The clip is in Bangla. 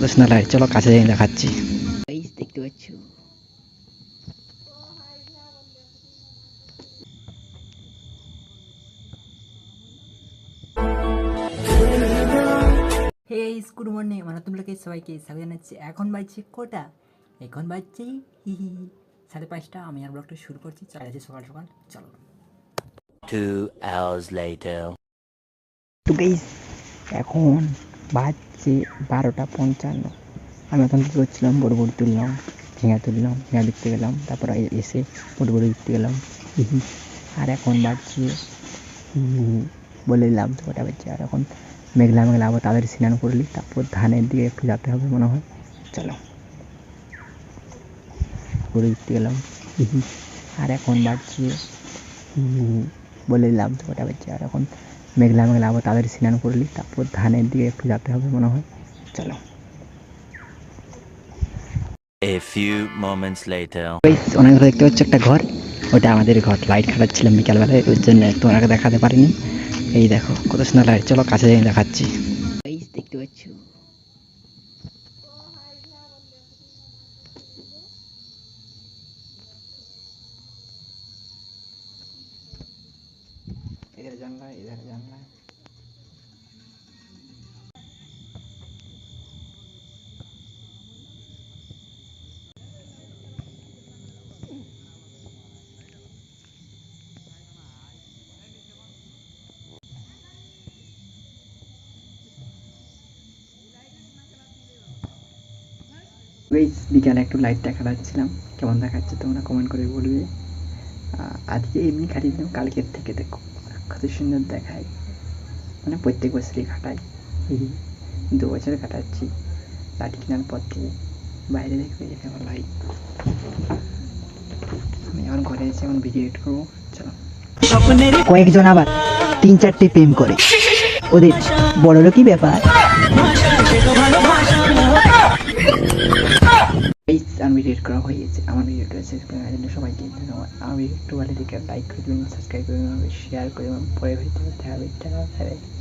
কত সুন্দর লাগে চলো কাছে যাই দেখাচ্ছি। দেখতে পাচ্ছ? হে গুড মর্নিং মানে তোমরাকে সবাইকে স্বাগত জানাচ্ছি। এখন বাজছে কটা? এখন বাজছে হি হি সাড়ে পাঁচটা। আমি আর ব্লগটা শুরু করছি। চলে যাচ্ছি সকাল সকাল। চলো। Two hours later. তো গাইস এখন বাজছে বারোটা পঞ্চান্ন। আমি এখন কী করছিলাম? বড় বড় তুললাম, ঝিঙা তুললাম, ঝিঙা দেখতে গেলাম, তারপরে এসে বড় বড় দেখতে গেলাম। আর এখন বাজছে বলে দিলাম তো কটা বাজছে। আর এখন মেঘলা মেঘলা আবার তাদের স্নান করলি তারপর ধানের দিকে একটু যেতে হবে মনে হয়। চলো। গরু দেখতে গেলাম। আর এখন বাজছে বলে দিলাম তো কটা বাজছে। আর এখন মেঘলা মেঘলা আবার তাদের স্নান করলি তারপর ধানের দিকে একটু যেতে হবে মনে হয়। চলো। A few moments later. বেশ অনেক দেখতে হচ্ছে একটা ঘর। ওটা আমাদের ঘর। লাইট খাটাচ্ছিলাম বিকালবেলায় ওর জন্য তোমাকে দেখাতে পারিনি। এই দেখো কত সুন্দর লাইট চলো কাছে যাই দেখাচ্ছি। দেখতে পাচ্ছ? জানলা এধারে জানলা বিকালে একটু লাইটটা খাটাচ্ছিলাম কেমন দেখাচ্ছে তোমরা কমেন্ট করে বলবে। আজকে এমনি খাটিয়ে দিলাম, কালকের থেকে দেখো। কত সুন্দর দেখায় মানে প্রত্যেক বছরই কাটাই দু বছর কাটাচ্ছি লাঠি কেনার পর থেকে বাইরে দেখবে যেতে আমার লাইট আমি যখন ঘরে এসে এখন ভিডিও এডিট করব। চলো। কয়েকজন আবার তিন চারটে প্রেম করে। ওদের বড় লোকই ব্যাপার। ভিডিও করা হয়ে গেছে। আমার ভিডিওটা শেষ করার জন্য সবাইকে ধন্যবাদ। আমার ভিডিওটা ভালো দেখে লাইক করে দেবেন সাবস্ক্রাইব করে দেবেন শেয়ার করে দেবেন। পরে ভিডিও দেখা হবে।